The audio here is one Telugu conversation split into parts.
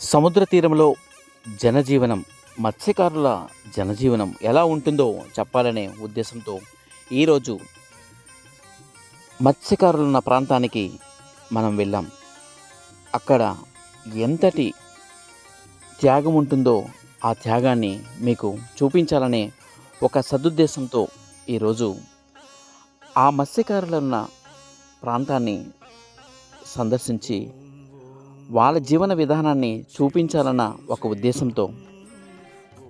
సముద్ర తీరంలో జనజీవనం మత్స్యకారుల జనజీవనం ఎలా ఉంటుందో చెప్పాలనే ఉద్దేశంతో ఈరోజు మత్స్యకారులున్న ప్రాంతానికి మనం వెళ్ళాం. అక్కడ ఎంతటి త్యాగం ఉంటుందో ఆ త్యాగాన్ని మీకు చూపించాలనే ఒక సదుద్దేశంతో ఈరోజు ఆ మత్స్యకారులున్న ప్రాంతాన్ని సందర్శించి వాళ్ళ జీవన విధానాన్ని చూపించాలన్న ఒక ఉద్దేశంతో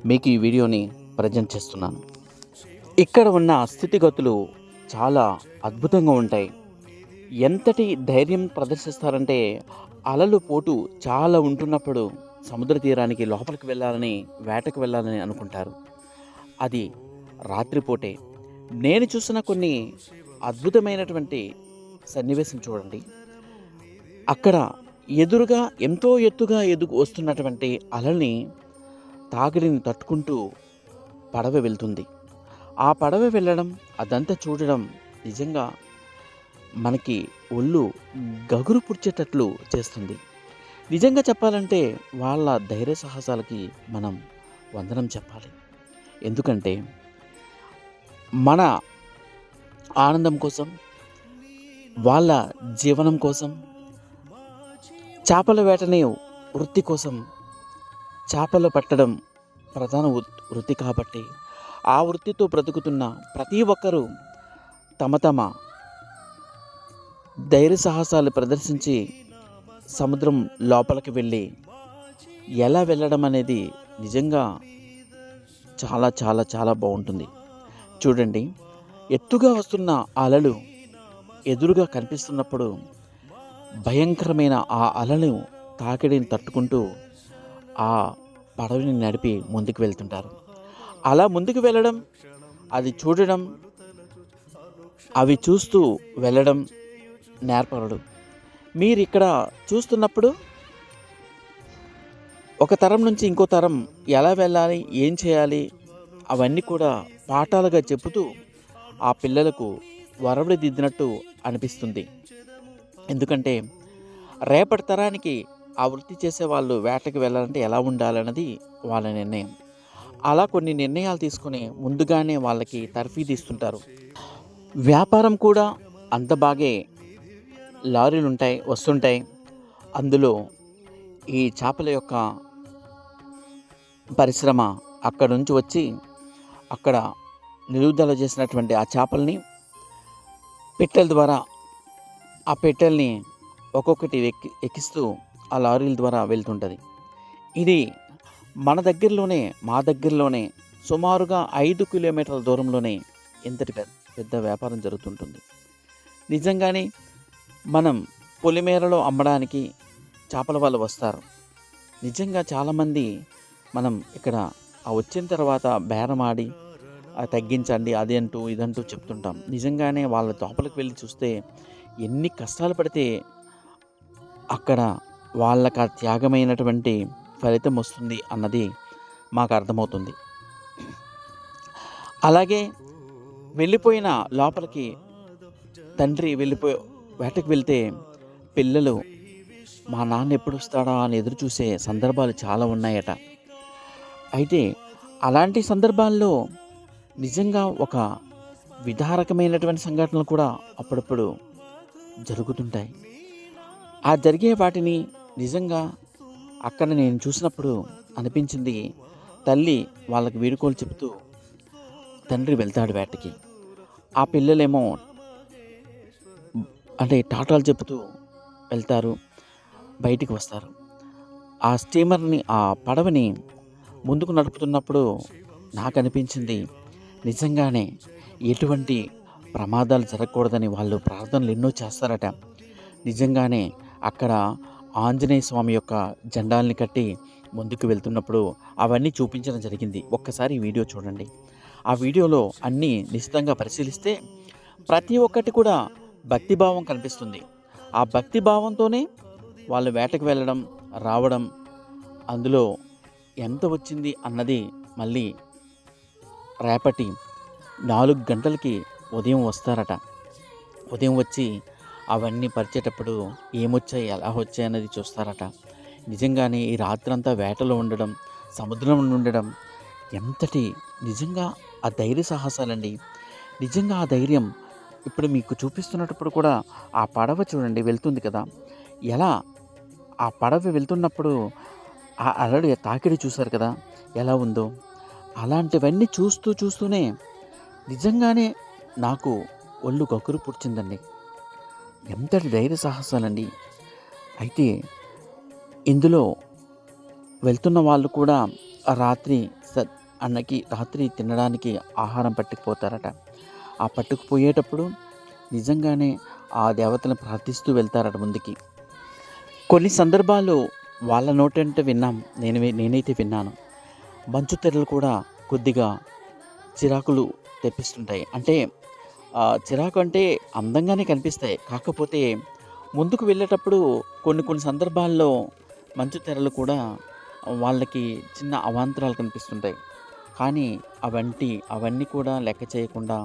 మీకు ఈ వీడియోని ప్రజెంట్ చేస్తున్నాను. ఇక్కడ ఉన్న స్థితిగతులు చాలా అద్భుతంగా ఉంటాయి. ఎంతటి ధైర్యం ప్రదర్శిస్తారంటే అలలు పోటు చాలా ఉంటున్నప్పుడు సముద్ర తీరానికి లోపలికి వెళ్ళాలని వేటకు వెళ్ళాలని అనుకుంటారు. అది రాత్రిపూటే. నేను చూసిన కొన్ని అద్భుతమైనటువంటి సన్నివేశం చూడండి. అక్కడ ఎదురుగా ఎంతో ఎత్తుగా ఎదుగు వస్తున్నటువంటి అలల్ని తాగిడిని తట్టుకుంటూ పడవ వెళ్తుంది. ఆ పడవ వెళ్ళడం అదంతా చూడడం నిజంగా మనకి ఒళ్ళు గగురు పుడ్చేటట్లు చేస్తుంది. నిజంగా చెప్పాలంటే వాళ్ళ ధైర్య సాహసాలకి మనం వందనం చెప్పాలి. ఎందుకంటే మన ఆనందం కోసం వాళ్ళ జీవనం కోసం చేపల వేటని వృత్తి కోసం చేపలు పట్టడం ప్రధాన వృ- వృత్తి కాబట్టి ఆ వృత్తితో బ్రతుకుతున్న ప్రతి ఒక్కరూ తమ తమ ధైర్య సాహసాలు ప్రదర్శించి సముద్రం లోపలికి వెళ్ళి ఎలా వెళ్ళడం అనేది నిజంగా చాలా చాలా చాలా బాగుంటుంది. చూడండి ఎత్తుగా వస్తున్న అలలు ఎదురుగా కనిపిస్తున్నప్పుడు భయంకరమైన ఆ అలలు తాకిడిని తట్టుకుంటూ ఆ పడవని నడిపి ముందుకు వెళ్తుంటారు. అలా ముందుకు వెళ్ళడం అది చూడడం అవి చూస్తూ వెళ్ళడం నేర్పరుడు. మీరు ఇక్కడ చూస్తున్నప్పుడు ఒక తరం నుంచి ఇంకో తరం ఎలా వెళ్ళాలి ఏం చేయాలి అవన్నీ కూడా పాఠాలుగా చెబుతూ ఆ పిల్లలకు వరవడి దిద్దినట్టు అనిపిస్తుంది. ఎందుకంటే రేపటి తరానికి ఆ వృత్తి చేసే వాళ్ళు వేటకి వెళ్ళాలంటే ఎలా ఉండాలన్నది వాళ్ళ నిర్ణయం. అలా కొన్ని నిర్ణయాలు తీసుకుని ముందుగానే వాళ్ళకి తర్ఫీదు ఇస్తుంటారు వ్యాపారం కూడా అంత బాగే లారీలు ఉంటాయి వస్తుంటాయి. అందులో ఈ చేపల యొక్క పరిశ్రమ అక్కడ నుంచి వచ్చి అక్కడ నిలుదల చేసినటువంటి ఆ చేపల్ని పెట్టెల ద్వారా ఆ పెట్టెల్ని ఒక్కొక్కటి ఎక్కి ఎక్కిస్తూ ఆ లారీల ద్వారా వెళ్తుంటుంది. ఇది మన దగ్గరలోనే మా దగ్గరలోనే సుమారుగా ఐదు కిలోమీటర్ల దూరంలోనే ఇంతటి పెద్ద వ్యాపారం జరుగుతుంటుంది. నిజంగానే మనం పొలిమేరలో అమ్మడానికి చేపల వాళ్ళు వస్తారు. నిజంగా చాలామంది మనం ఇక్కడ ఆ వచ్చిన తర్వాత బేరమాడి తగ్గించండి అది అంటూ ఇదంటూ చెప్తుంటాం. నిజంగానే వాళ్ళ లోపలికి వెళ్ళి చూస్తే ఎన్ని కష్టాలు పడితే అక్కడ వాళ్ళకు ఆ త్యాగమైనటువంటి ఫలితం వస్తుంది అన్నది మాకు అర్థమవుతుంది. అలాగే వెళ్ళిపోయిన లోపలికి తండ్రి వెళ్ళిపోయి వేటకు వెళ్తే పిల్లలు మా నాన్న ఎప్పుడు వస్తాడా? అని ఎదురు చూసే సందర్భాలు చాలా ఉన్నాయట. అయితే అలాంటి సందర్భాల్లో నిజంగా ఒక విధారకమైనటువంటి సంఘటనలు కూడా అప్పుడప్పుడు జరుగుతుంటాయి. ఆ జరిగే వాటిని నిజంగా అక్కడ నేను చూసినప్పుడు అనిపించింది తల్లి వాళ్ళకి వీడుకోలు చెబుతూ తండ్రి వెళ్తాడు వేటకి. ఆ పిల్లలేమో అంటే టాటాలు చెబుతూ వెళ్తారు బయటికి వస్తారు. ఆ స్టీమర్ని ఆ పడవని ముందుకు నడుపుతున్నప్పుడు నాకు అనిపించింది నిజంగానే ఎటువంటి ప్రమాదాలు జరగకూడదని వాళ్ళు ప్రార్థనలు ఎన్నో చేస్తారట. నిజంగానే అక్కడ ఆంజనేయ స్వామి యొక్క జెండాల్ని కట్టి ముందుకు వెళ్తున్నప్పుడు అవన్నీ చూపించడం జరిగింది. ఒక్కసారి వీడియో చూడండి. ఆ వీడియోలో అన్నీ నిశ్చితంగా పరిశీలిస్తే ప్రతి ఒక్కటి కూడా భక్తిభావం కనిపిస్తుంది. ఆ భక్తిభావంతోనే వాళ్ళు వేటకు వెళ్ళడం రావడం అందులో ఎంత వచ్చింది అన్నది మళ్ళీ రేపటి నాలుగు గంటలకి ఉదయం వస్తారట. ఉదయం వచ్చి అవన్నీ పరిచేటప్పుడు ఏమొచ్చాయి ఎలా వచ్చాయి అనేది చూస్తారట. నిజంగానే ఈ రాత్రంతా వేటలో ఉండడం సముద్రంలో ఉండడం ఎంతటి నిజంగా ఆ ధైర్య సాహసాలండి. నిజంగా ఆ ధైర్యం ఇప్పుడు మీకు చూపిస్తున్నప్పుడు కూడా ఆ పడవ చూడండి వెళ్తుంది కదా. ఎలా ఆ పడవ వెళ్తున్నప్పుడు ఆ అలడు తాకిడి చూశారు కదా ఎలా ఉందో. అలాంటివన్నీ చూస్తూ చూస్తూనే నిజంగానే నాకు ఒళ్ళు గగురు పుడిచిందండి. ఎంతటి ధైర్య సాహసాలండి. అయితే ఇందులో వెళ్తున్న వాళ్ళు కూడా రాత్రి స అన్నకి రాత్రి తినడానికి ఆహారం పట్టుకుపోతారట. ఆ పట్టుకుపోయేటప్పుడు నిజంగానే ఆ దేవతను ప్రార్థిస్తూ వెళ్తారట ముందుకి. కొన్ని సందర్భాల్లో వాళ్ళ నోటంటే విన్నాం. నేను నేనైతే విన్నాను. మంచు తెరలు కూడా కొద్దిగా చిరాకులు తెప్పిస్తుంటాయి. అంటే చిరాకు అంటే అందంగానే కనిపిస్తాయి. కాకపోతే ముందుకు వెళ్ళేటప్పుడు కొన్ని కొన్ని సందర్భాల్లో మంచు తెరలు కూడా వాళ్ళకి చిన్న అవాంతరాలు కనిపిస్తుంటాయి. కానీ అవంటి అవన్నీ కూడా లెక్క చేయకుండా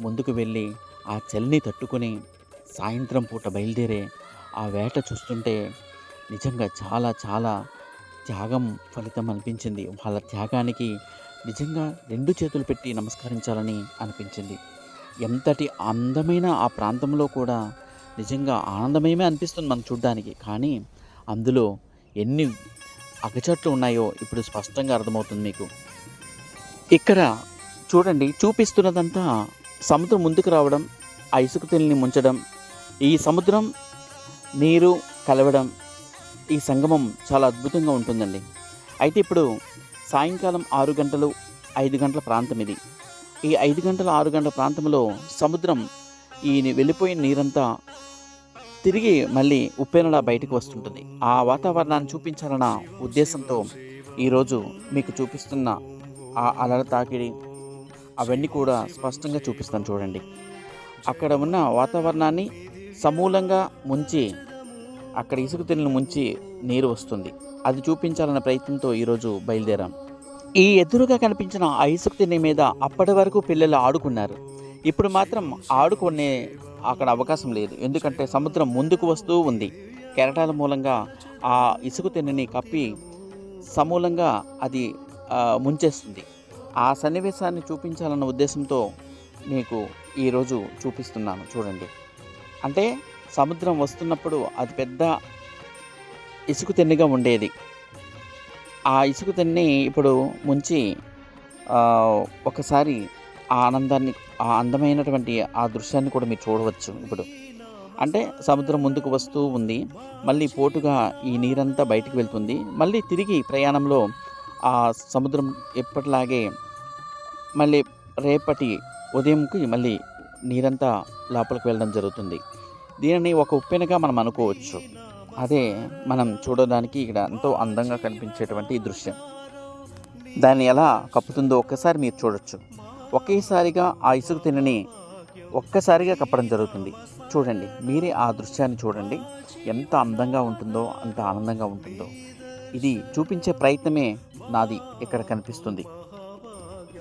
ముందుకు వెళ్ళి ఆ చలిని తట్టుకొని సాయంత్రం పూట బయలుదేరే ఆ వేట చూస్తుంటే నిజంగా చాలా చాలా త్యాగం ఫలితం అనిపించింది. వాళ్ళ త్యాగానికి నిజంగా రెండు చేతులు పెట్టి నమస్కరించాలని అనిపించింది. ఎంతటి అందమైన ఆ ప్రాంతంలో కూడా నిజంగా ఆనందమయమే అనిపిస్తుంది మనం చూడ్డానికి. కానీ అందులో ఎన్ని అగచట్లు ఉన్నాయో ఇప్పుడు స్పష్టంగా అర్థమవుతుంది మీకు. ఇక్కడ చూడండి చూపిస్తున్నదంతా సముద్రం ముందుకు రావడం ఆ ఇసుక తెల్లిని ముంచడం ఈ సముద్రం నీరు కలవడం ఈ సంగమం చాలా అద్భుతంగా ఉంటుందండి. అయితే ఇప్పుడు సాయంకాలం ఆరు గంటలు ఐదు గంటల ప్రాంతం ఇది. ఈ ఐదు గంటల ఆరు గంటల ప్రాంతంలో సముద్రం ఈ వెళ్ళిపోయిన నీరంతా తిరిగి మళ్ళీ ఉప్పెనలా బయటకు వస్తుంటుంది. ఆ వాతావరణాన్ని చూపించాలన్న ఉద్దేశంతో ఈరోజు మీకు చూపిస్తున్న ఆ అలల తాకిడి అవన్నీ కూడా స్పష్టంగా చూపిస్తాను చూడండి. అక్కడ ఉన్న వాతావరణాన్ని సమూలంగా ముంచి అక్కడ ఇసుక తిల్లిని ముంచి నీరు వస్తుంది. అది చూపించాలన్న ప్రయత్నంతో ఈరోజు బయలుదేరాం. ఈ ఎదురుగా కనిపించిన ఆ ఇసుక తిన్నె మీద అప్పటి వరకు పిల్లలు ఆడుకున్నారు. ఇప్పుడు మాత్రం ఆడుకునే అక్కడ అవకాశం లేదు. ఎందుకంటే సముద్రం ముందుకు వస్తూ ఉంది. కెరటాల మూలంగా ఆ ఇసుక తిన్నని కప్పి సమూలంగా అది ముంచేస్తుంది. ఆ సన్నివేశాన్ని చూపించాలన్న ఉద్దేశంతో మీకు ఈరోజు చూపిస్తున్నాను. చూడండి. అంటే సముద్రం వస్తున్నప్పుడు అది పెద్ద ఇసుక తిన్నగా ఉండేది. ఆ ఇసుక తెన్ని ఇప్పుడు ముంచి ఒకసారి ఆ ఆనందాన్ని ఆ అందమైనటువంటి ఆ దృశ్యాన్ని కూడా మీరు చూడవచ్చు ఇప్పుడు. అంటే సముద్రం ముందుకు వస్తూ ఉంది. మళ్ళీ పోటుగా ఈ నీరంతా బయటికి వెళ్తుంది. మళ్ళీ తిరిగి ప్రయాణంలో ఆ సముద్రం ఎప్పటిలాగే మళ్ళీ రేపటి ఉదయంకి మళ్ళీ నీరంతా లోపలికి వెళ్ళడం జరుగుతుంది. దీనిని ఒక ఉప్పెనగా మనం అనుకోవచ్చు. అదే మనం చూడడానికి ఇక్కడ ఎంతో అందంగా కనిపించేటువంటి దృశ్యం. దాన్ని ఎలా కప్పుతుందో ఒక్కసారి మీరు చూడొచ్చు. ఒకేసారిగా ఆ ఇసుక తినని ఒక్కసారిగా కప్పడం జరుగుతుంది. చూడండి మీరే ఆ దృశ్యాన్ని చూడండి. ఎంత అందంగా ఉంటుందో అంత ఆనందంగా ఉంటుందో. ఇది చూపించే ప్రయత్నమే నాది ఇక్కడ కనిపిస్తుంది.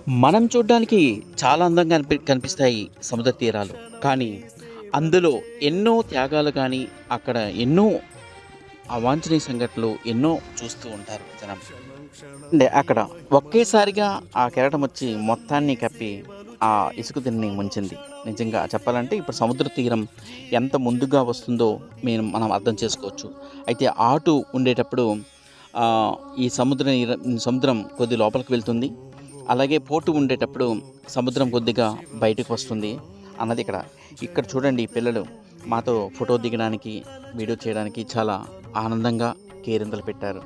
మనం చూడడానికి చాలా అందంగా కనిపి కనిపిస్తాయి సముద్ర తీరాలు. కానీ అందులో ఎన్నో త్యాగాలు కానీ అక్కడ ఎన్నో అవాంఛనీయ సంఘటనలు ఎన్నో చూస్తూ ఉంటారు జనం. అంటే అక్కడ ఒకేసారిగా ఆ కెరటం వచ్చి మొత్తాన్ని కప్పి ఆ ఇసుక తిని ముంచింది. నిజంగా చెప్పాలంటే ఇప్పుడు సముద్ర తీరం ఎంత ముందుగా వస్తుందో మేము మనం అర్థం చేసుకోవచ్చు. అయితే ఆటు ఉండేటప్పుడు ఈ సముద్ర సముద్రం కొద్ది లోపలికి వెళ్తుంది. అలాగే పోటు ఉండేటప్పుడు సముద్రం కొద్దిగా బయటకు వస్తుంది. అన్నది ఇక్కడ. ఇక్కడ చూడండి పిల్లలు మాతో ఫోటో దిగడానికి వీడియో చేయడానికి చాలా ఆనందంగా కేరింతలు పెట్టారు.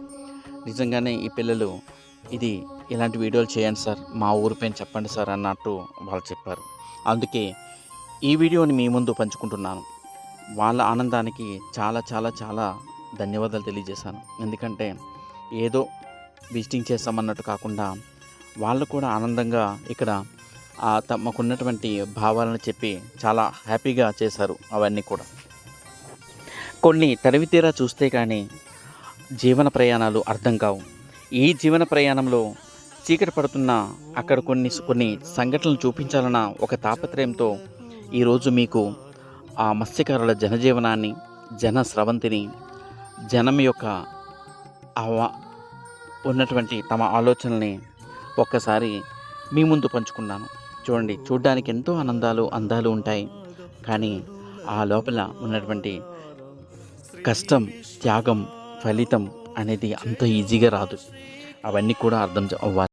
నిజంగానే ఈ పిల్లలు ఇది ఇలాంటి వీడియోలు చేయండి సార్ మా ఊరి పైన చెప్పండి సార్ అన్నట్టు వాళ్ళు చెప్పారు. అందుకే ఈ వీడియోని మీ ముందు పంచుకుంటున్నాను. వాళ్ళ ఆనందానికి చాలా చాలా చాలా ధన్యవాదాలు తెలియజేశాను. ఎందుకంటే ఏదో విజిటింగ్ చేస్తామన్నట్టు కాకుండా వాళ్ళు కూడా ఆనందంగా ఇక్కడ తమకున్నటువంటి భావాలను చెప్పి చాలా హ్యాపీగా చేశారు అవన్నీ కూడా. కొన్ని తనివితీరా చూస్తే కానీ జీవన ప్రయాణాలు అర్థం కావు. ఈ జీవన ప్రయాణంలో చీకటి పడుతున్న అక్కడ కొన్ని కొన్ని సంఘటనలు చూపించాలన్న ఒక తాపత్రయంతో ఈరోజు మీకు ఆ మత్స్యకారుల జనజీవనాన్ని జన స్రవంతిని జనం యొక్క ఉన్నటువంటి తమ ఆలోచనల్ని ఒక్కసారి మీ ముందు పంచుకున్నాను. చూడండి చూడ్డానికి ఎంతో ఆనందాలు అందాలు ఉంటాయి. కానీ ఆ లోపల ఉన్నటువంటి కష్టం త్యాగం ఫలితం అనేది అంత ఈజీగా రాదు. అవన్నీ కూడా అర్థం అవ్వాలి